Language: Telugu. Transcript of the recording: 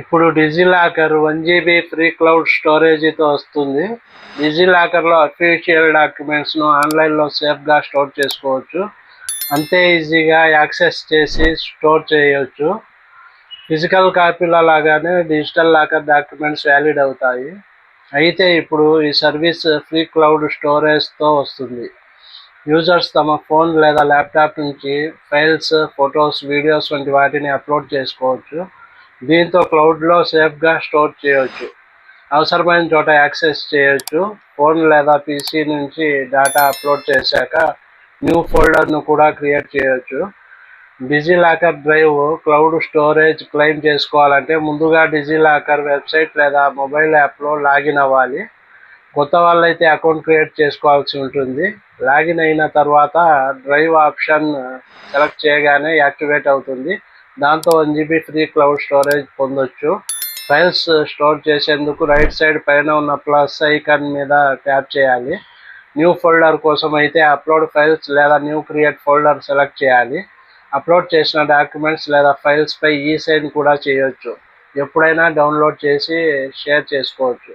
ఇప్పుడు DigiLocker one GB free cloud స్టోరేజీతో వస్తుంది. డిజిలాకర్లో అఫీషియల్ డాక్యుమెంట్స్ను ఆన్లైన్లో సేఫ్గా స్టోర్ చేసుకోవచ్చు. అంతే ఈజీగా యాక్సెస్ చేసి స్టోర్ చేయవచ్చు ఫిజికల్ కాపీల లాగానే డిజిటల్ లాకర్ డాక్యుమెంట్స్ వ్యాలిడ్ అవుతాయి. అయితే ఇప్పుడు ఈ సర్వీస్ ఫ్రీ క్లౌడ్ స్టోరేజ్తో వస్తుంది. యూజర్స్ తమ ఫోన్ లేదా ల్యాప్టాప్ నుంచి ఫైల్స్ ఫొటోస్ వీడియోస్ వంటి వాటిని అప్లోడ్ చేసుకోవచ్చు. దీంతో క్లౌడ్లో సేఫ్గా స్టోర్ చేయవచ్చు అవసరమైన చోట యాక్సెస్ చేయొచ్చు. ఫోన్ లేదా పీసీ నుంచి డేటా అప్లోడ్ చేశాక న్యూ ఫోల్డర్ను కూడా క్రియేట్ చేయొచ్చు. DigiLocker drive cloud storage claim చేసుకోవాలంటే ముందుగా డిజిలాకర్ వెబ్సైట్ లేదా మొబైల్ యాప్లో లాగిన్ అవ్వాలి. కొత్త వాళ్ళైతే అకౌంట్ క్రియేట్ చేసుకోవాల్సి ఉంటుంది. లాగిన్ అయిన తర్వాత డ్రైవ్ ఆప్షన్ సెలెక్ట్ చేయగానే యాక్టివేట్ అవుతుంది. దాంతో one GB free cloud storage పొందొచ్చు. ఫైల్స్ స్టోర్ uh, చేసేందుకు రైట్ సైడ్ పైన ఉన్న ప్లస్ ఐకాన్ మీద ట్యాప్ చేయాలి. న్యూ ఫోల్డర్ కోసం అయితే అప్లోడ్ ఫైల్స్ లేదా న్యూ క్రియేట్ ఫోల్డర్ సెలెక్ట్ చేయాలి. అప్లోడ్ చేసిన డాక్యుమెంట్స్ లేదా ఫైల్స్పై ఈ సైన్ కూడా చేయొచ్చు. ఎప్పుడైనా డౌన్లోడ్ చేసి షేర్ చేసుకోవచ్చు.